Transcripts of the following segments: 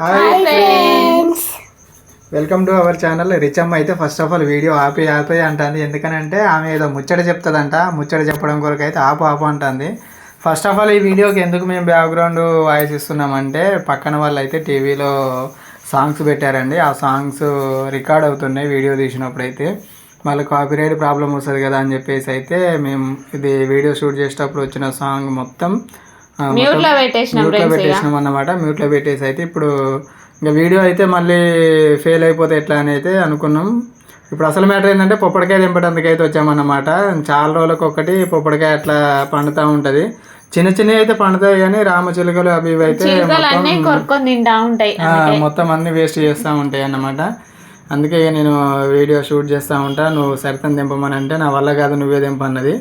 Hi friends welcome to our channel రిచమ్మ అయితే first of all video ఆపి ఆపి అంటుంది. ఎందుకనంటే ఆమె ఏదో ముచ్చట చెప్తుందంట. ముచ్చట చెప్పడం కొరకు అయితే ఆపు ఆపు అంటుంది. ఫస్ట్ ఆఫ్ ఆల్ ఈ వీడియోకి ఎందుకు మేము బ్యాక్గ్రౌండ్ వాయిస్ ఇస్తున్నామంటే పక్కన వాళ్ళు అయితే టీవీలో సాంగ్స్ పెట్టారండి. ఆ సాంగ్స్ రికార్డ్ అవుతున్నాయి వీడియో తీసినప్పుడు అయితే మళ్ళీ కాపీరైట్ ప్రాబ్లం వస్తుంది కదా అని చెప్పేసి అయితే మేము ఇది వీడియో షూట్ చేసేటప్పుడు వచ్చిన సాంగ్ మొత్తం మ్యూట్లో పెట్టేసినాం అన్నమాట. మ్యూట్లో పెట్టేసి అయితే ఇప్పుడు ఇంకా వీడియో అయితే మళ్ళీ ఫెయిల్ అయిపోతే ఎట్లా అని అయితే అనుకున్నాం. ఇప్పుడు అసలు మ్యాటర్ ఏంటంటే పొప్పడికాయ దింపడానికి అయితే వచ్చామన్నమాట. చాలా రోజులకు ఒకటి పొప్పడికాయ అట్లా పండుతూ ఉంటుంది. చిన్న చిన్నవి అయితే పండుతాయి కానీ రామచిలుకలు అవి ఇవి అయితే చిలుకలు మొత్తం అన్ని వేస్ట్ చేస్తూ ఉంటాయి అన్నమాట. అందుకే నేను వీడియో షూట్ చేస్తూ ఉంటా. నువ్వు సరితను దింపమని అంటే నా వల్ల కాదు నువ్వే దింపన్నది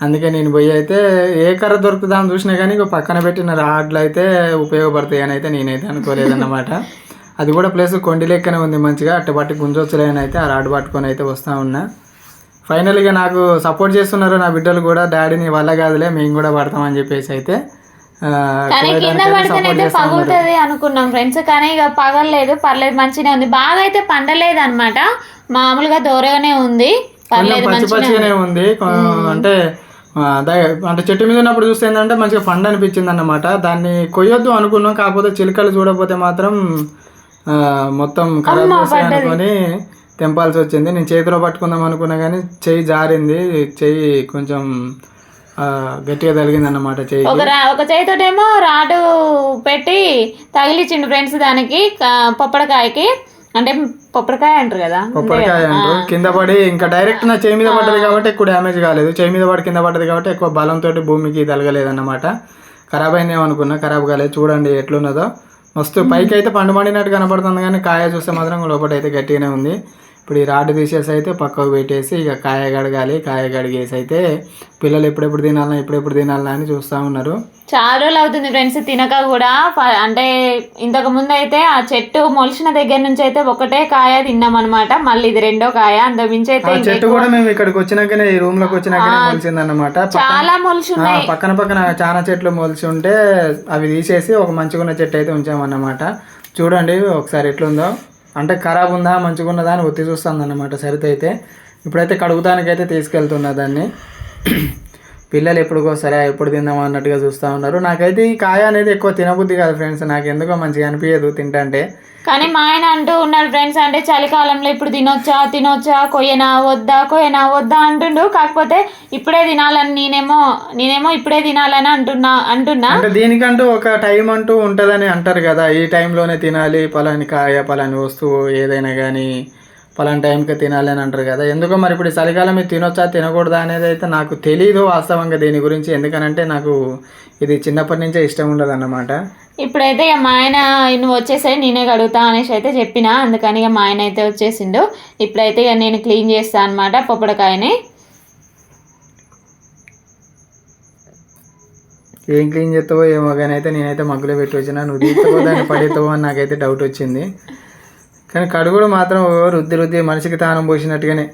అందుకే నేను పోయి అయితే ఏ కర్ర దొరుకుతుందని చూసినా కానీ ఇక పక్కన పెట్టిన రాడ్లు అయితే ఉపయోగపడతాయి అని అయితే నేనైతే అనుకోలేదన్నమాట. అది కూడా ప్లస్ కొండి లెక్కనే ఉంది మంచిగా అట్ట పట్టి గుంజొచ్చులే అని అయితే ఆ రాడ్ పట్టుకొని అయితే వస్తూ ఉన్నా. ఫైనల్గా నాకు సపోర్ట్ చేస్తున్నారు నా బిడ్డలు కూడా డాడీని వల్ల కాదులే మేము కూడా పడతామని చెప్పేసి అయితే పగులుతుంది అనుకున్నాం ఫ్రెండ్స్ కానీ ఇక పగలలేదు పర్లేదు మంచిగానే ఉంది. బాగా అయితే పండలేదు అనమాట మామూలుగా దూరగానే ఉంది. పచ్చి పచ్చిగానే ఉంది. అంటే అంటే చెట్టు మీద ఉన్నప్పుడు చూస్తే ఏంటంటే మంచిగా పండు అనిపించింది అన్నమాట దాన్ని కొయ్యొద్దు అనుకున్నాం కాకపోతే చిలుకలు చూడకపోతే మాత్రం మొత్తం ఖరాబ్ చేస్తాయి అనుకొని తెంపాల్సి వచ్చింది. నేను చేతిలో పట్టుకుందాం అనుకున్నా కానీ చెయ్యి జారింది. చెయ్యి కొంచెం గట్టిగా తగిలింది అన్నమాట చెయ్యి ఒక ఒక చేతితోటేమో రాడు పెట్టి తగిలిచ్చిండు ఫ్రెండ్స్ దానికి పొప్పడికాయకి. అంటే పొప్పడికాయ అంటారు కదా కొబ్బరికాయ అంటారు. కింద పడి ఇంకా డైరెక్ట్ నా చేయి మీద పడ్డది కాబట్టి ఎక్కువ డ్యామేజ్ కాలేదు. చేయి మీద పడి కింద పడ్డది కాబట్టి ఎక్కువ బలంతో భూమికి తగలలేదు అన్నమాట ఖరాబ్ అయిందేమో అనుకున్నా ఖరాబ్ కాలేదు. చూడండి ఎట్లున్నదో. మస్తు పైకి అయితే పండు మండినట్టు కనపడుతుంది కానీ కాయ చూస్తే మాత్రం లోపల అయితే గట్టిగానే ఉంది. ఇప్పుడు ఈ రాడ్ తీసేసి అయితే పక్కకు పెట్టేసి ఇక కాయ గడగాలి కాయ గడిగేసి అయితే పిల్లలు ఎప్పుడెప్పుడు తినాలన్నా ఎప్పుడెప్పుడు తినాలన్నా అని చూస్తూ ఉన్నారు. చాలా రోజులు అవుతుంది ఫ్రెండ్స్ తినక కూడా. అంటే ఇంతకు ముందు అయితే ఆ చెట్టు మొలిచిన దగ్గర నుంచి అయితే ఒకటే కాయ తిన్నాం అనమాట మళ్ళీ ఇది రెండో కాయ అంత మించి అయితే చెట్టు కూడా మేము ఇక్కడికి వచ్చినాకనే ఈ రూమ్లోకి వచ్చినాకనే మొలిచింది అన్నమాట చాలా మొలిచి పక్కన పక్కన చాలా చెట్లు మొలిచి ఉంటే అవి తీసేసి ఒక మంచిగా ఉన్న చెట్టు అయితే ఉంచామన్నమాట. చూడండి ఒకసారి ఎట్లుందో. అంటే ఖరాబ్ ఉందా మంచిగా ఉన్నదా అని ఒత్తి చూస్తుంది అన్నమాట సరిత అయితే ఇప్పుడైతే కడుగుతానికైతే తీసుకెళ్తున్నా దాన్ని. పిల్లలు ఎప్పుడుకో సరే ఎప్పుడు తిందాం అన్నట్టుగా చూస్తూ ఉన్నారు. నాకైతే ఈ కాయ అనేది ఎక్కువ తినబుద్ధి కాదు ఫ్రెండ్స్. నాకు ఎందుకో మంచిగా అనిపించదు తింటంటే. కానీ మా ఆయన అంటూ ఉన్నాడు ఫ్రెండ్స్ అంటే చలికాలంలో ఇప్పుడు తినొచ్చా తినొచ్చా కొయ్యనా వద్దా కొయ్యనా వద్దా అంటుండు. కాకపోతే ఇప్పుడే తినాలని నేనేమో నేనేమో ఇప్పుడే తినాలని అంటున్నా అంటున్నా. అంటే దీనికంటూ ఒక టైం అంటూ ఉంటుందని అంటారు కదా. ఈ టైంలోనే తినాలి పలాని కాయ పలాని వస్తువు ఏదైనా కానీ పలాని టైంకి తినాలి అని అంటారు కదా. ఎందుకో మరి ఇప్పుడు ఈ చలికాలం ఇది తినొచ్చా తినకూడదా అనేది అయితే నాకు తెలియదు వాస్తవంగా దీని గురించి. ఎందుకనంటే నాకు ఇది చిన్నప్పటి నుంచే ఇష్టం ఉండదు అన్నమాట ఇప్పుడైతే ఇక మా ఆయన నువ్వు వచ్చేసరి నేనే కడుగుతా అనేసి అయితే చెప్పిన. అందుకని ఇక మా ఆయన అయితే వచ్చేసిండు. ఇప్పుడైతే ఇక నేను క్లీన్ చేస్తాను అనమాట పొప్పడికాయని. ఏం క్లీన్ చేస్తావో ఏమో కానీ అయితే నేనైతే మగ్గులో పెట్టి వచ్చిన. నువ్వు తీస్తావో దాన్ని పడేస్తావో అని నాకైతే డౌట్ వచ్చింది. కానీ కడుగుడు మాత్రం రుద్ది రుద్ది మనిషికి తానం పోసినట్టుగానే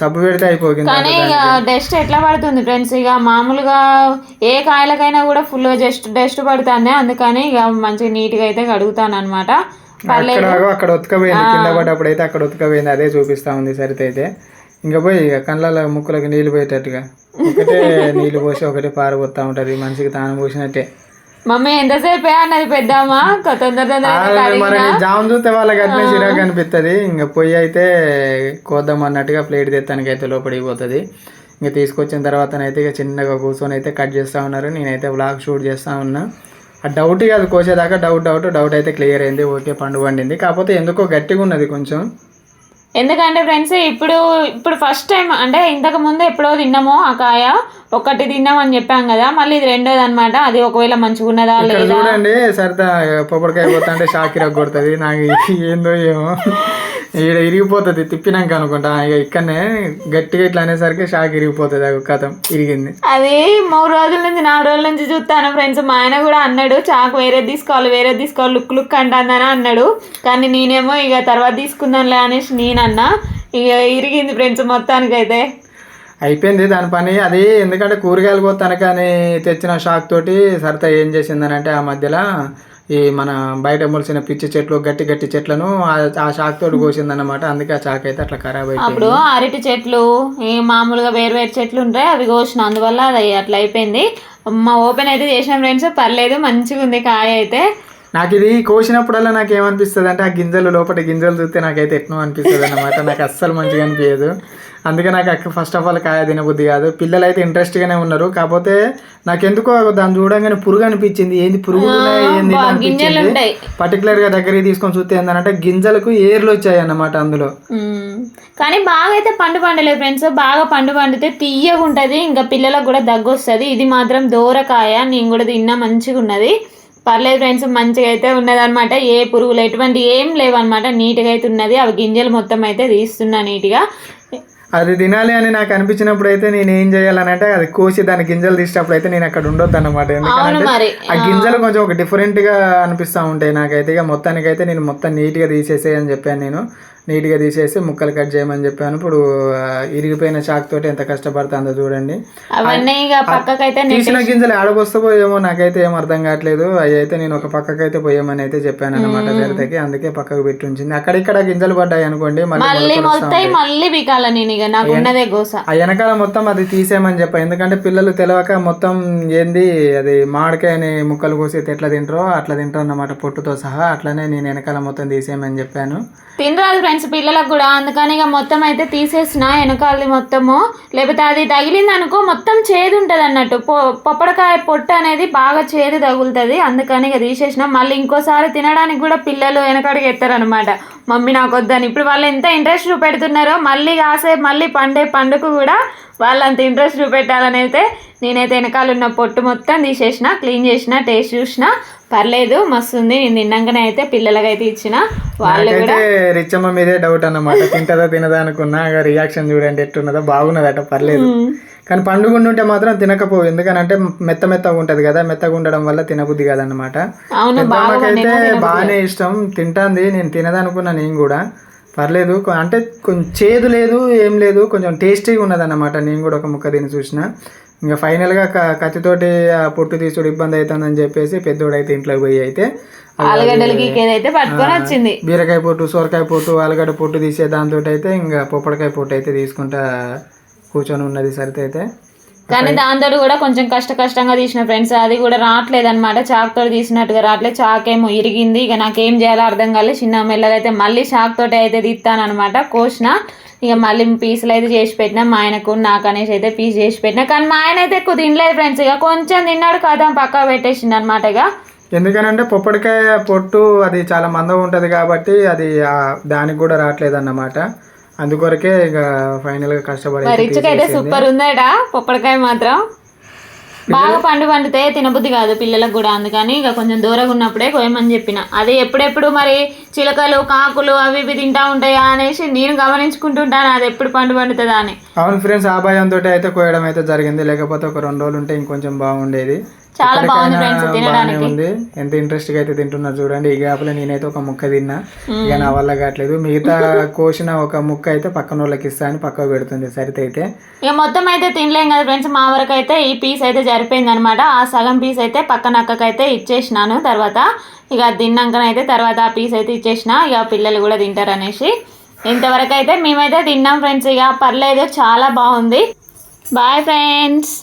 సబ్బు పెడితే అయిపోయింది కానీ ఇక డస్ట్ ఎట్లా పడుతుంది ఫ్రెండ్స్? ఇక మామూలుగా ఏ కాయలకైనా కూడా ఫుల్ జస్ట్ డస్ట్ పడుతుంది అందుకని ఇక మంచిగా నీట్గా అయితే కడుగుతాను అనమాట అక్కడ ఉతకపోయింది కింద పడ్డప్పుడు అయితే అక్కడ ఉతకపోయింది అదే చూపిస్తా ఉంది సరిత అయితే ఇంకా పోయి ఇక కళ్ళలో ముక్కులకు నీళ్ళు పోయేటట్టుగా. ఒకటే నీళ్ళు పోసి ఒకటే పారబోతా ఉంటది మనిషికి తాను పోసినట్టే. మమ్మీ ఎంతసేపు అన్నది పెద్దమ్మా కొ- తొందర మరి జామ్ చూస్తే వాళ్ళకి అట్నే చిరాకు అనిపిస్తుంది ఇంకా పొయ్యి అయితే కోద్దాం అన్నట్టుగా ప్లేట్ తెత్తానికి అయితే లోపలికి పోతుంది. ఇంకా తీసుకొచ్చిన తర్వాతనైతే ఇక చిన్నగా కూర్చొని అయితే కట్ చేస్తూ ఉన్నారు. నేనైతే బ్లాగ్ షూట్ చేస్తూ ఉన్నా. ఆ డౌట్ అది కోసేదాకా డౌట్ డౌట్ డౌట్ అయితే క్లియర్ అయింది. ఓకే పండు పండింది. కాకపోతే ఎందుకో గట్టిగా ఉన్నది కొంచెం. ఎందుకంటే ఫ్రెండ్స్ ఇప్పుడు ఇప్పుడు ఫస్ట్ టైం అంటే ఇంతకు ముందు ఎప్పుడో తిన్నామో ఆ కాయ. ఒకటి తిన్నామని చెప్పాం కదా మళ్ళీ ఇది రెండోది అనమాట అది ఒకవేళ మంచిగా ఉన్నదా లేదా? చూడండి సరదా పొప్పడికాయ పోతా అంటే షాక్ కొడుతుంది. నాకు ఏందో ఏమో. ఇక్కడ ఇరిగిపోతుంది తిప్పినాక అనుకుంటా. ఇక ఇక్కడనే గట్టిగా ఇట్లా అనేసరికి షాక్ ఇరిగిపోతుంది ఆ కథం ఇరిగింది. అది మూడు రోజుల నుంచి నాలుగు రోజుల నుంచి చూస్తాను ఫ్రెండ్స్. మా ఆయన కూడా అన్నాడు చాకు వేరే తీసుకోవాలి వేరే తీసుకోవాలి లుక్ లుక్ అంటుందని అన్నాడు. కానీ నేనేమో ఇక తర్వాత తీసుకుందాంలే అనేసి నేనన్నా. ఇక ఇరిగింది ఫ్రెండ్స్ మొత్తానికైతే. అయిపోయింది దాని పని. అది ఎందుకంటే కూరగాయలు పోతాను కానీ తెచ్చిన షాక్ తోటి సరిత ఏం చేసిందనంటే ఆ మధ్యలో ఈ మన బయట మొలిచిన పిచ్చి చెట్లు గట్టి గట్టి చెట్లను ఆ- ఆ షాక్ తోటి కోసిందన్నమాట. అందుకే ఆ చాక్ అయితే అట్లా ఖరాబ్ అయిపోయింది. అప్పుడు అరటి చెట్లు ఈ మామూలుగా వేరు వేరు చెట్లు ఉంటాయి అవి కోసిన. అందువల్ల అది అట్లా అయిపోయింది. మా ఓపెన్ అయితే చేసిన ఫ్రెండ్స్ పర్లేదు మంచిగా ఉంది కాయ అయితే. నాకు ఇది కోసినప్పుడల్లా నాకు ఏమనిపిస్తుంది అంటే ఆ గింజలు లోపల గింజలు చూస్తే నాకైతే ఎట్నో అనిపిస్తుంది అన్నమాట. నాకు అస్సలు మంచిగా అనిపించదు అందుకే నాకు ఫస్ట్ ఆఫ్ ఆల్ కాయ తినబుద్ధి కాదు. పిల్లలు అయితే ఇంట్రెస్ట్గానే ఉన్నారు. కాకపోతే నాకెందుకో దాన్ని చూడంగానే పురుగు అనిపించింది. ఏంది పురుగు ఏంది అనిపించింది? ఉంటాయి. పర్టికులర్గా దగ్గరికి తీసుకొని చూస్తే ఏంటంటే గింజలకు ఏర్లు వచ్చాయి అన్నమాట అందులో. కానీ బాగా అయితే పండు పండలేదు ఫ్రెండ్స్ బాగా పండు పండితే తీయగా ఉంటుంది ఇంకా పిల్లలకు కూడా దగ్గు వస్తుంది ఇది మాత్రం దూరకాయ. నేను కూడా తిన్నా మంచిగా ఉన్నది పర్లేదు ఫ్రెండ్స్ మంచిగా అయితే ఉన్నది అనమాట ఏ పురుగులు ఎటువంటి ఏం లేవన్నమాట. నీట్గా అయితే ఉన్నది. అవి గింజలు మొత్తం అయితే తీస్తున్నా నీట్గా. అది తినాలి అని నాకు అనిపించినప్పుడు అయితే నేను ఏం చేయాలని అంటే అది కోసి దాని గింజలు తీసేటప్పుడు అయితే నేను అక్కడ ఉండొద్దు అనమాట ఎందుకంటే ఆ గింజలు కొంచెం ఒక డిఫరెంట్గా అనిపిస్తూ ఉంటాయి నాకైతే. ఇక మొత్తానికి అయితే నేను మొత్తం నీట్గా తీసేసేయ్ అని చెప్పాను నేను. నీట్గా తీసేసి ముక్కలు కట్ చేయమని చెప్పాను. ఇప్పుడు ఇరిగిపోయిన చాక్ తోటి ఎంత కష్టపడుతుందో చూడండి. తీసిన గింజలు ఆడబోస్తావో ఏమో నాకైతే ఏం అర్థం కావట్లేదు. అవి అయితే నేను ఒక పక్కకైతే పోయమని అయితే చెప్పాను అనమాట సరితకి. అందుకే పక్కకు పెట్టి ఉంచింది. అక్కడిక్కడ గింజలు పడ్డాయి అనుకోండి ఆ వెనకాల మొత్తం అది తీసేయమని చెప్పా. ఎందుకంటే పిల్లలు తెలియక మొత్తం ఏంది అది మామిడికాయని ముక్కలు కోసి ఎట్లా తింటారో అట్లా తింటారు అన్నమాట పొట్టుతో సహా. అట్లనే నేను వెనకాల మొత్తం తీసేయమని చెప్పాను. తినరాదు ఫ్రెండ్స్ పిల్లలకు కూడా. అందుకని ఇక మొత్తం అయితే తీసేసిన వెనకాలది మొత్తము. లేకపోతే అది తగిలింది అనుకో మొత్తం చేదు ఉంటుంది అన్నట్టు. పొ పొప్పడకాయ పొట్టు అనేది బాగా చేదు తగులుతుంది. అందుకని ఇక తీసేసిన. మళ్ళీ ఇంకోసారి తినడానికి కూడా పిల్లలు వెనకడికి ఎత్తారనమాట మమ్మీ నాకు వద్దని ఇప్పుడు వాళ్ళు ఎంత ఇంట్రెస్ట్ చూపెడుతున్నారో మళ్ళీ కాసేపు మళ్ళీ పండే పండుగ కూడా వాళ్ళంత ఇంట్రెస్ట్ చూపెట్టాలని అయితే నేనైతే వెనకాల ఉన్న పొట్టు మొత్తం తీసేసిన క్లీన్ చేసిన టేస్ట్ చూసిన. పర్లేదు మస్తు ఉంది నేను తిన్నాకనే అయితే పిల్లలకైతే ఇచ్చిన వాళ్ళు కూడా రిచ్చమ్మ మీదే డౌట్ అన్నమాట. తింటదా తినదా అనుకున్నా రియాక్షన్ చూడండి ఎట్టున్నదో బాగున్నదట పర్లేదు. కానీ పండుగ ఉంటే మాత్రం తినకపోవు. ఎందుకనంటే మెత్త మెత్తగా ఉంటది కదా మెత్తగా ఉండడం వల్ల తినబుద్ధి అవును బాగా పెద్దమ్మకైతే బాగానే ఇష్టం. తింటాంది నేను తినదనుకున్నా నేను కూడా. పర్లేదు అంటే కొంచెం చేదు లేదు ఏం లేదు కొంచెం టేస్టీగా ఉన్నదన్నమాట నేను కూడా ఒక ముక్క తిని చూసిన. ఇంకా ఫైనల్గా కత్తితోటి పొట్టు తీసుడు ఇబ్బంది అవుతుందని చెప్పేసి పెద్దోడైతే ఇంట్లోకి పోయి అయితే వచ్చింది. బీరకాయ పొట్టు సొరకాయ పొట్టు ఆలుగడ్డ పొట్టు తీసే దాంతో అయితే ఇంకా పొప్పడికాయ పొట్టు అయితే తీసుకుంటా కూర్చొని ఉన్నది సరితే అయితే. కానీ దాంతో కూడా కొంచెం కష్ట కష్టంగా తీసిన ఫ్రెండ్స్ అది కూడా రావట్లేదు అనమాట చాక్ తోటి తీసినట్టుగా రావట్లేదు చాక్ ఏమో ఇరిగింది. ఇక నాకేం చేయాలో అర్థం కాలేదు చిన్న మెల్లగా అయితే మళ్ళీ చాక్ తోటి అయితే తీస్తానమాట కోసిన ఇక మళ్ళీ పీసులు అయితే చేసి పెట్టినా మా ఆయనకు నాకు అనేసి అయితే పీస్ చేసి పెట్టినా. కానీ మా ఆయన అయితే ఎక్కువ తినలేదు ఫ్రెండ్స్ ఇక కొంచెం తిన్నాడు కదా పక్కా పెట్టేసిండు అనమాట ఇక. ఎందుకనంటే పొప్పడికాయ పొట్టు అది చాలా మందం ఉంటుంది కాబట్టి అది దానికి కూడా రావట్లేదు అన్నమాట. అందుకొరకే ఇక ఫైనల్గా కష్టపడి అయితే సూపర్ ఉందట పొప్పడికాయ మాత్రం. బాగా పండు పండితే తినబుద్ధి కాదు పిల్లలకు కూడా. అందుకని ఇక కొంచెం దూరంగా ఉన్నప్పుడే కోయమని చెప్పిన. అది ఎప్పుడెప్పుడు మరి చిలకలు కాకులు అవి ఇవి తింటా ఉంటాయా అనేసి నేను గమనించుకుంటుంటాను. అది ఎప్పుడు పండు పండుతుందా అని. అవును ఫ్రెండ్స్ ఆ భయంతో అయితే కోయడం అయితే జరిగింది. లేకపోతే ఒక రెండు రోజులు ఉంటే ఇంకొంచెం బాగుండేది. చాలా బాగుంది ఫ్రెండ్స్ తినడానికి. ఉంది. ఎంత ఇంట్రెస్ట్గా అయితే తింటున్నారు చూడండి ఈ గ్యాప్లో నేనైతే ఒక ముక్క తిన్నా. ఇక నా వల్ల కావట్లేదు. మిగతా కోసిన ఒక ముక్క అయితే పక్కన వాళ్ళకి ఇస్తా అని పక్కకు పెడుతుంది సరిత అయితే. ఇక మొత్తం అయితే తినలేం కదా ఫ్రెండ్స్. మా వరకు అయితే ఈ పీస్ అయితే సరిపోయింది అనమాట ఆ సగం పీస్ అయితే పక్కన అక్కకైతే ఇచ్చేసినాను తర్వాత. ఇక తిన్నాకనైతే తర్వాత ఆ పీస్ అయితే ఇచ్చేసిన. ఇక పిల్లలు కూడా తింటారు అనేసి. ఇంతవరకు అయితే మేమైతే తిన్నాం ఫ్రెండ్స్. ఇక పర్లేదు చాలా బాగుంది. Bye friends.